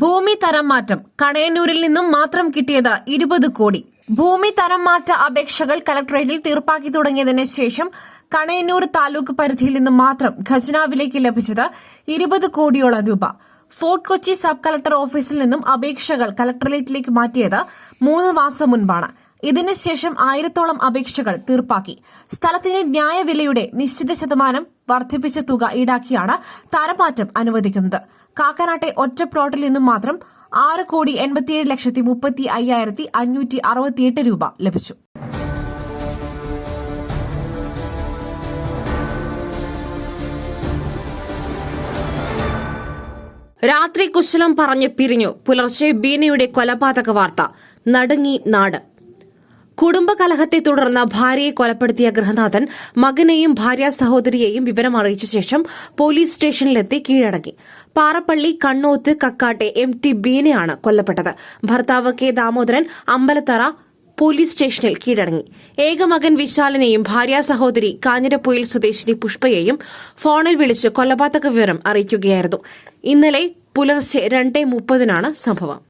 ഭൂമി തരം മാറ്റം. കണയന്നൂരിൽ നിന്നും മാത്രം കിട്ടിയത് ഇരുപത് കോടി. ഭൂമി തരം മാറ്റ അപേക്ഷകൾ കലക്ടറേറ്റിൽ തീർപ്പാക്കി തുടങ്ങിയതിന് ശേഷം കണയന്നൂർ താലൂക്ക് പരിധിയിൽ നിന്നും മാത്രം ഖജനാവിലേക്ക് ലഭിച്ചത് ഇരുപത് കോടിയോളം രൂപ. ഫോർട്ട് കൊച്ചി സബ് കളക്ടർ ഓഫീസിൽ നിന്നും അപേക്ഷകൾ കലക്ടറേറ്റിലേക്ക് മാറ്റിയത് മൂന്ന് മാസം മുൻപാണ്. ഇതിനുശേഷം ആയിരത്തോളം അപേക്ഷകൾ തീർപ്പാക്കി. സ്ഥലത്തിന്റെ ന്യായവിലയുടെ നിശ്ചിത ശതമാനം വർദ്ധിപ്പിച്ച തുക ഈടാക്കിയാണ് തരമാറ്റം അനുവദിക്കുന്നത്. കാക്കനാട്ടെ ഒറ്റ പ്ലോട്ടിൽ നിന്നും മാത്രം ആറ് കോടി എൺപത്തിയേഴ് ലക്ഷത്തി മുപ്പത്തി അയ്യായിരത്തി അഞ്ഞൂറ്റി അറുപത്തിയെട്ട് രൂപ ലഭിച്ചു. രാത്രി കുശലം പറഞ്ഞ് പിരിഞ്ഞു. പുലർച്ചെ ബീനയുടെ കൊലപാതക വാർത്ത. നടുങ്ങി നാട്. കുടുംബകലഹത്തെ തുടർന്ന് ഭാര്യയെ കൊലപ്പെടുത്തിയ ഗൃഹനാഥൻ മകനെയും ഭാര്യ സഹോദരിയെയും വിവരം അറിയിച്ച ശേഷം പോലീസ് സ്റ്റേഷനിലെത്തി കീഴടങ്ങി. പാറപ്പള്ളി കണ്ണോത്ത് കക്കാട്ടെ എം ടി ബീനയാണ് കൊല്ലപ്പെട്ടത്. ഭർത്താവ് കെ ദാമോദരൻ അമ്പലത്തറ പോലീസ് സ്റ്റേഷനിൽ കീഴടങ്ങി. ഏകമകൻ വിശാലിനെയും ഭാര്യ സഹോദരി കാഞ്ഞിരപ്പൊയിൽ സ്വദേശിനി പുഷ്പയെയും ഫോണിൽ വിളിച്ച് കൊലപാതക വിവരം അറിയിക്കുകയായിരുന്നു. ഇന്നലെ പുലർച്ചെ രണ്ടേ മുപ്പതിനാണ് സംഭവം.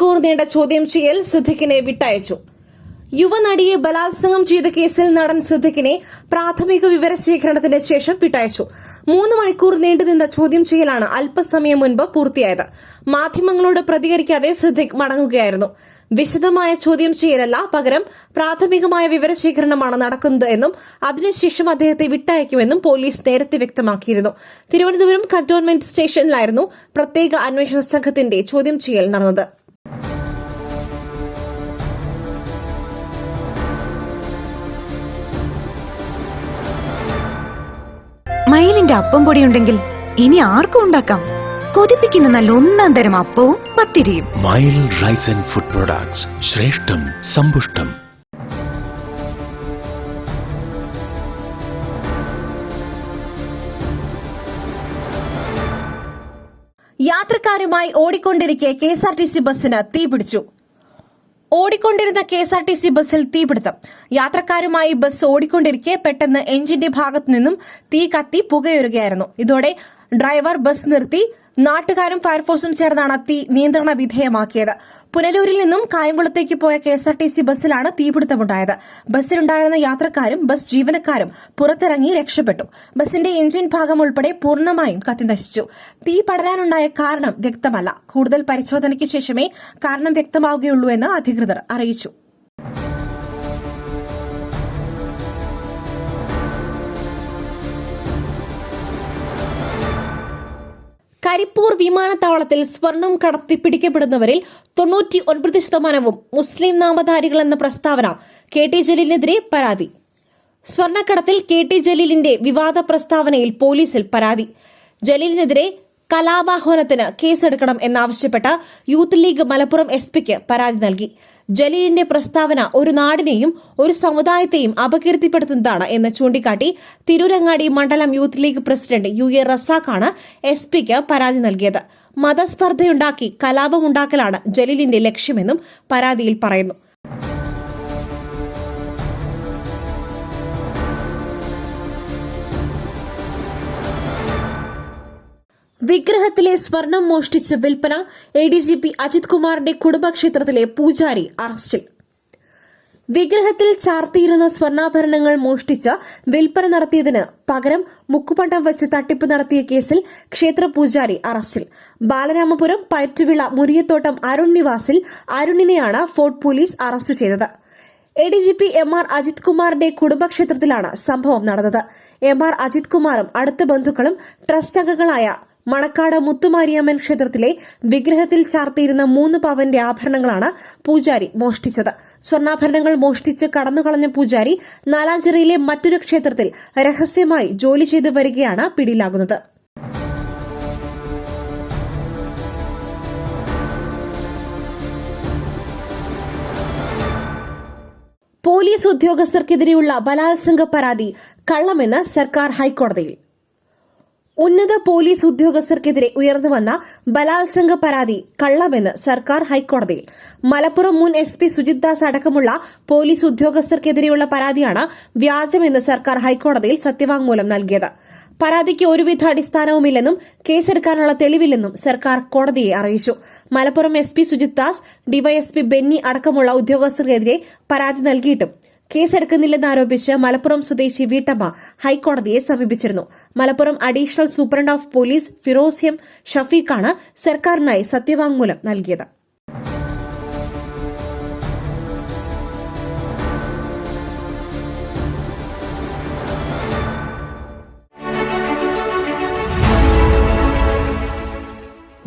മണിക്കൂർ നീണ്ട ചോദ്യം ചെയ്യൽ സിദ്ദിഖിനെ വിട്ടയച്ചു. യുവനടിയെ ബലാത്സംഗം ചെയ്ത കേസിൽ നടൻ സിദ്ദിഖിനെ പ്രാഥമിക വിവരശേഖരണത്തിന് ശേഷം വിട്ടയച്ചു. മൂന്ന് മണിക്കൂർ നീണ്ടുനിന്ന ചോദ്യം ചെയ്യലാണ് അല്പസമയം മുൻപ് പൂർത്തിയായത്. മാധ്യമങ്ങളോട് പ്രതികരിക്കാതെ സിദ്ദിഖ് മടങ്ങുകയായിരുന്നു. വിശദമായ ചോദ്യം ചെയ്യലല്ല പകരം പ്രാഥമികമായ വിവരശേഖരണമാണ് നടക്കുന്നത് എന്നും അതിനുശേഷം അദ്ദേഹത്തെ വിട്ടയക്കുമെന്നും പോലീസ് നേരത്തെ വ്യക്തമാക്കിയിരുന്നു. തിരുവനന്തപുരം കന്റോൺമെന്റ് സ്റ്റേഷനിലായിരുന്നു പ്രത്യേക അന്വേഷണ സംഘത്തിന്റെ ചോദ്യം ചെയ്യൽ നടന്നത്. മയിലിന്റെ അപ്പം പൊടി ഉണ്ടെങ്കിൽ ഇനി ആർക്കും ഉണ്ടാക്കാം. കൊതിപ്പിക്കുന്ന നല്ല ഒന്നാം തരം അപ്പവും പത്തിരിയും. മയിൽ റൈസ് ആൻഡ് ഫുഡ് പ്രൊഡക്ട്സ്. ശ്രേഷ്ഠം സമ്പുഷ്ടം. യാത്രക്കാരുമായി ഓടിക്കൊണ്ടിരിക്കെ K S R T C ബസ്സിന് തീപിടിച്ചു. ഓടിക്കൊണ്ടിരുന്ന K S R T C ബസ്സിൽ തീപിടുത്തം. യാത്രക്കാരുമായി ബസ് ഓടിക്കൊണ്ടിരിക്കെ പെട്ടെന്ന് എഞ്ചിന്റെ ഭാഗത്തു നിന്നും തീ കത്തി പുകയുരുകയായിരുന്നു. ഇതോടെ ഡ്രൈവർ ബസ് നിർത്തി നാട്ടുകാരും ഫയർഫോഴ്സും ചേർന്നാണ് തീ നിയന്ത്രണ വിധേയമാക്കിയത്. പുനലൂരിൽ നിന്നും കായംകുളത്തേക്ക് പോയ K S R T C ബസ്സിലാണ് തീപിടുത്തമുണ്ടായത്. ബസ്സിലുണ്ടായിരുന്ന യാത്രക്കാരും ബസ് ജീവനക്കാരും പുറത്തിറങ്ങി രക്ഷപ്പെട്ടു. ബസിന്റെ എഞ്ചിൻ ഭാഗം ഉൾപ്പെടെ പൂർണമായും കത്തിനശിച്ചു. തീ പടരാനുണ്ടായ കാരണം വ്യക്തമല്ല. കൂടുതൽ പരിശോധനയ്ക്ക് ശേഷമേ കാരണം വ്യക്തമാവുകയുള്ളൂ എന്ന് അധികൃതർ അറിയിച്ചു. കരിപ്പൂർ വിമാനത്താവളത്തിൽ സ്വർണം കടത്തി പിടിക്കപ്പെടുന്നവരിൽ തൊണ്ണൂറ്റി ഒൻപത് ശതമാനവും മുസ്ലിം നാമധാരികളെന്ന പ്രസ്താവന കെ ടി ജലീലിനെതിരെ പരാതി. സ്വർണക്കടത്തിൽ കെ ടി ജലീലിന്റെ വിവാദ പ്രസ്താവനയിൽ പോലീസിൽ പരാതി. ജലീലിനെതിരെ കലാപാഹ്വാനത്തിന് കേസെടുക്കണം എന്നാവശ്യപ്പെട്ട് യൂത്ത് ലീഗ് മലപ്പുറം എസ് പിക്ക് പരാതി നൽകി. ജലീലിന്റെ പ്രസ്താവന ഒരു നാടിനെയും ഒരു സമുദായത്തെയും അപകീർത്തിപ്പെടുത്തുന്നതാണ് എന്ന് ചൂണ്ടിക്കാട്ടി തിരൂരങ്ങാടി മണ്ഡലം youth league president U A റസാഖാണ് S പിക്ക് പരാതി നൽകിയത്. മതസ്പർദ്ധയുണ്ടാക്കി കലാപമുണ്ടാക്കലാണ് ജലീലിന്റെ ലക്ഷ്യമെന്നും പരാതിയിൽ പറയുന്നു. വിഗ്രഹത്തിലെ സ്വർണം മോഷ്ടിച്ച് വിൽപ്പന A D G P Ajith കുമാറിന്റെ കുടുംബക്ഷേത്രത്തിലെ പൂജാരി അറസ്റ്റിൽ. വിഗ്രഹത്തിൽ ചാർത്തിയിരുന്ന സ്വർണാഭരണങ്ങൾ മോഷ്ടിച്ച് വിൽപ്പന നടത്തിയതിന് പകരം മുക്കുപണ്ടം വെച്ച് തട്ടിപ്പ് നടത്തിയ കേസിൽ ക്ഷേത്ര പൂജാരി അറസ്റ്റിൽ. ബാലരാമപുരം പയറ്റുവിള മുരിയത്തോട്ടം അരുൺ നിവാസിൽ അരുണിനെയാണ് ഫോർട്ട് പോലീസ് അറസ്റ്റ് ചെയ്തത്. A D G P M R Ajith കുമാറിന്റെ കുടുംബക്ഷേത്രത്തിലാണ് സംഭവം നടന്നത്. എം ആർ അജിത് കുമാറും അടുത്ത ബന്ധുക്കളും ട്രസ്റ്റ് അംഗങ്ങളായ മണക്കാട് മുത്തുമാരിയമ്മൻ ക്ഷേത്രത്തിലെ വിഗ്രഹത്തിൽ ചാർത്തിയിരുന്ന മൂന്ന് പവന്റെ ആഭരണങ്ങളാണ് പൂജാരി മോഷ്ടിച്ചത്. സ്വർണാഭരണങ്ങൾ മോഷ്ടിച്ച് കടന്നുകളഞ്ഞ പൂജാരി നാലാഞ്ചിറയിലെ മറ്റൊരു ക്ഷേത്രത്തിൽ രഹസ്യമായി ജോലി ചെയ്തു വരികയാണ് പിടിയിലാകുന്നത്. പോലീസ് ഉദ്യോഗസ്ഥർക്കെതിരെയുള്ള ബലാത്സംഗ പരാതി കള്ളമെന്ന് സർക്കാർ ഹൈക്കോടതിയിൽ. ഉന്നത പോലീസ് ഉദ്യോഗസ്ഥർക്കെതിരെ ഉയർന്നുവന്ന ബലാത്സംഗ പരാതി കള്ളമെന്ന് സർക്കാർ ഹൈക്കോടതിയിൽ. മലപ്പുറം മുൻ എസ് പി സുജിത് ദാസ് അടക്കമുള്ള പോലീസ് ഉദ്യോഗസ്ഥർക്കെതിരെയുള്ള പരാതിയാണ് വ്യാജമെന്ന് സർക്കാർ ഹൈക്കോടതിയിൽ സത്യവാങ്മൂലം നൽകിയത്. പരാതിക്ക് ഒരുവിധ അടിസ്ഥാനവുമില്ലെന്നും കേസെടുക്കാനുള്ള തെളിവില്ലെന്നും സർക്കാർ കോടതിയെ അറിയിച്ചു. Malappuram S P Sujith Das DYSP Benny അടക്കമുള്ള ഉദ്യോഗസ്ഥർക്കെതിരെ പരാതി നൽകിയിട്ടും കേസെടുക്കുന്നില്ലെന്നാരോപിച്ച് മലപ്പുറം സ്വദേശി വീട്ടമ്മ ഹൈക്കോടതിയെ സമീപിച്ചിരുന്നു. Malappuram additional superintendent of police Firoz M ഷഫീഖാണ് സർക്കാരിനായി സത്യവാങ്മൂലം നൽകിയത്.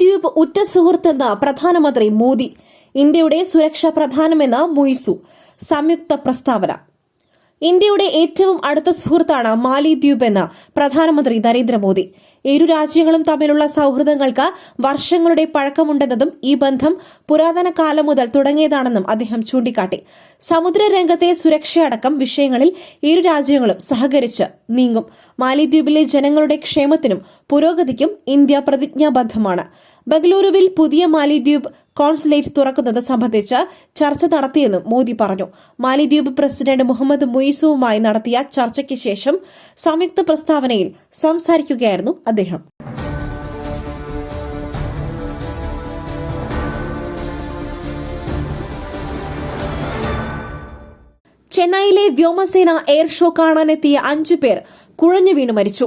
മാലിദ്വീപ് ഉറ്റ സുഹൃത്തെന്ന് പ്രധാനമന്ത്രി മോദി ഇന്ത്യയുടെ സുരക്ഷ പ്രധാനമെന്ന് മൊയ്സു സംയുക്ത പ്രസ്താവന. ഇന്ത്യയുടെ ഏറ്റവും അടുത്ത സുഹൃത്താണ് മാലിദ്വീപ് എന്ന് പ്രധാനമന്ത്രി നരേന്ദ്രമോദി. ഇരു രാജ്യങ്ങളും തമ്മിലുള്ള സൌഹൃദങ്ങൾക്ക് വർഷങ്ങളുടെ പഴക്കമുണ്ടെന്നതും ഈ ബന്ധം പുരാതന കാലം മുതൽ തുടങ്ങിയതാണെന്നും അദ്ദേഹം ചൂണ്ടിക്കാട്ടി. സമുദ്രരംഗത്തെ സുരക്ഷയടക്കം വിഷയങ്ങളിൽ ഇരു രാജ്യങ്ങളും സഹകരിച്ച് നീങ്ങും. മാലിദ്വീപിലെ ജനങ്ങളുടെ ക്ഷേമത്തിനും പുരോഗതിക്കും ഇന്ത്യ പ്രതിജ്ഞാബദ്ധമാണ്. ബംഗളൂരുവിൽ പുതിയ മാലിദ്വീപ് കോൺസുലേറ്റ് തുറക്കുന്നത് സംബന്ധിച്ച് ചർച്ച നടത്തിയെന്നും മോദി പറഞ്ഞു. മാലിദ്വീപ് പ്രസിഡന്റ് മുഹമ്മദ് മുയിസുവുമായി നടത്തിയ ചർച്ചയ്ക്ക് ശേഷം സംയുക്ത പ്രസ്താവനയിൽ സംസാരിക്കുകയായിരുന്നു അദ്ദേഹം. ചെന്നൈയിലെ വ്യോമസേന എയർ ഷോ കാണാനെത്തിയ അഞ്ചു പേർ കുഴഞ്ഞു വീണ് മരിച്ചു.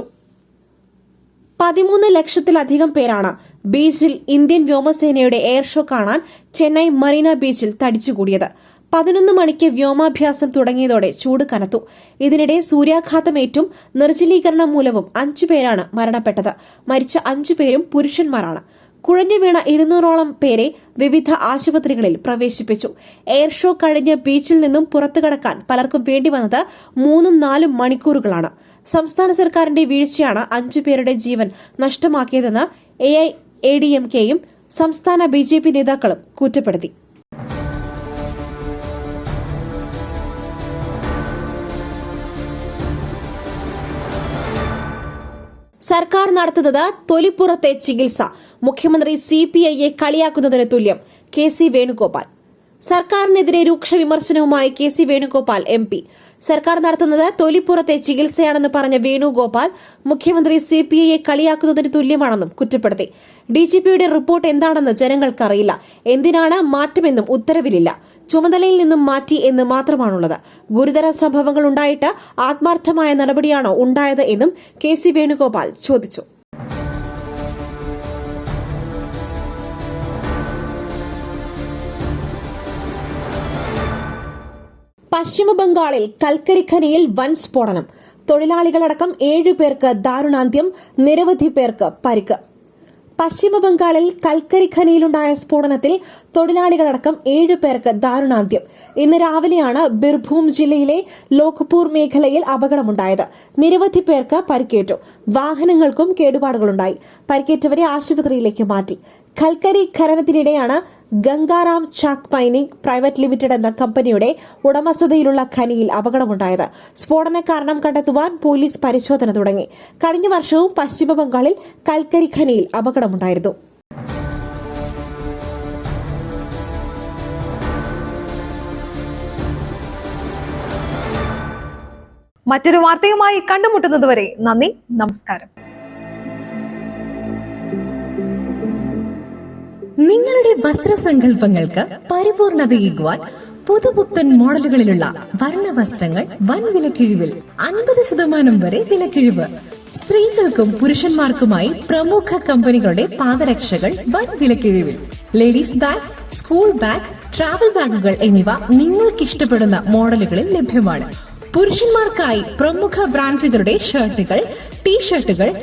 പതിമൂന്ന് ലക്ഷത്തിലധികം പേരാണ് ബീച്ചിൽ ഇന്ത്യൻ വ്യോമസേനയുടെ എയർ ഷോ കാണാൻ ചെന്നൈ മറീന ബീച്ചിൽ തടിച്ചുകൂടിയത്. പതിനൊന്ന് മണിക്ക് വ്യോമാഭ്യാസം തുടങ്ങിയതോടെ ചൂട് കനത്തു. ഇതിനിടെ സൂര്യാഘാതമേറ്റും നിർജലീകരണം മൂലവും അഞ്ചു പേരാണ് മരണപ്പെട്ടത്. മരിച്ച അഞ്ചു പേരും പുരുഷന്മാരാണ്. കുഴഞ്ഞു വീണ ഇരുന്നൂറോളം പേരെ വിവിധ ആശുപത്രികളിൽ പ്രവേശിപ്പിച്ചു. എയർ ഷോ കഴിഞ്ഞ് ബീച്ചിൽ നിന്നും പുറത്തു കടക്കാൻ പലർക്കും വേണ്ടി വന്നത് മൂന്നും നാലും മണിക്കൂറുകളാണ്. സംസ്ഥാന സർക്കാരിന്റെ വീഴ്ചയാണ് അഞ്ചു പേരുടെ ജീവൻ നഷ്ടമാക്കിയതെന്ന് A I A D M കെയും സംസ്ഥാന ബി ജെ പി നേതാക്കളും കുറ്റപ്പെടുത്തി. സർക്കാർ നടത്തുന്നത് തൊലിപ്പുറത്തെ ചികിത്സ. മുഖ്യമന്ത്രി സി പി ഐയെ കളിയാക്കുന്നതിന് തുല്യം കെ സി വേണുഗോപാൽ. സർക്കാരിനെതിരെ രൂക്ഷ വിമർശനവുമായി K C Venugopal M P. സർക്കാർ നടത്തുന്നത് തൊലിപ്പുറത്തെ ചികിത്സയാണെന്ന് പറഞ്ഞ വേണുഗോപാൽ മുഖ്യമന്ത്രി സി പി ഐയെ കളിയാക്കുന്നതിന് തുല്യമാണെന്നും കുറ്റപ്പെടുത്തി. ഡി ജി പിയുടെ റിപ്പോർട്ട് എന്താണെന്ന് ജനങ്ങൾക്കറിയില്ല. എന്തിനാണ് മാറ്റമെന്നും ഉത്തരവിലില്ല. ചുമതലയിൽ നിന്നും മാറ്റി എന്ന് മാത്രമാണുള്ളത്. ഗുരുതര സംഭവങ്ങൾ ഉണ്ടായിട്ട് ആത്മാർത്ഥമായ നടപടിയാണോ ഉണ്ടായത് എന്നും കെ സി വേണുഗോപാൽ ചോദിച്ചു. പശ്ചിമബംഗാളിൽ കൽക്കരി ഖനിയിൽ വൻ സ്ഫോടനം തൊഴിലാളികളടക്കം ഏഴു പേർക്ക് ദാരുണാന്ത്യം നിരവധി പേർക്ക് പരിക്ക്. പശ്ചിമ ബംഗാളിൽ കൽക്കരി ഖനിയിലുണ്ടായ സ്ഫോടനത്തിൽ തൊഴിലാളികളടക്കം ഏഴു പേർക്ക് ദാരുണാന്ത്യം. ഇന്ന് രാവിലെയാണ് ബിർഭൂം ജില്ലയിലെ ലോക്പൂർ മേഖലയിൽ അപകടമുണ്ടായത്. നിരവധി പേർക്ക് പരിക്കേറ്റു. വാഹനങ്ങൾക്കും കേടുപാടുകളുണ്ടായി. പരിക്കേറ്റവരെ ആശുപത്രിയിലേക്ക് മാറ്റി. കൽക്കരി ഖനനത്തിനിടെയാണ് Gangaram Chak mining private limited എന്ന കമ്പനിയുടെ ഉടമസ്ഥതയിലുള്ള ഖനിയിൽ അപകടമുണ്ടായത്. സ്ഫോടന കാരണം കണ്ടെത്തുവാൻ പോലീസ് പരിശോധന തുടങ്ങി. കഴിഞ്ഞ വർഷവും പശ്ചിമ ബംഗാളിൽ കൽക്കരി ഖനിയിൽ അപകടമുണ്ടായിരുന്നു. മറ്റൊരു വാർത്തയുമായി കണ്ടുമുട്ടുന്നതുവരെ നന്ദി നമസ്കാരം. നിങ്ങളുടെ വസ്ത്രസങ്കല്പങ്ങൾക്ക് പരിപൂർണതയേകുവാൻ പുതുപുത്തൻ മോഡലുകളിലുള്ള വർണ വസ്ത്രങ്ങൾ വൻ വിലക്കിഴിവിൽ അൻപത് ശതമാനം വരെ വിലക്കിഴിവ്. സ്ത്രീകൾക്കും പുരുഷന്മാർക്കുമായി പ്രമുഖ കമ്പനികളുടെ പാദരക്ഷകൾ വൻ വിലക്കിഴിവിൽ. Ladies bag school bag travel ബാഗുകൾ എന്നിവ നിങ്ങൾക്ക് ഇഷ്ടപ്പെടുന്ന മോഡലുകളിൽ ലഭ്യമാണ്. പുരുഷന്മാർക്കായി പ്രമുഖ ബ്രാൻഡുകളുടെ ഷർട്ടുകൾ ടീഷർട്ടുകൾ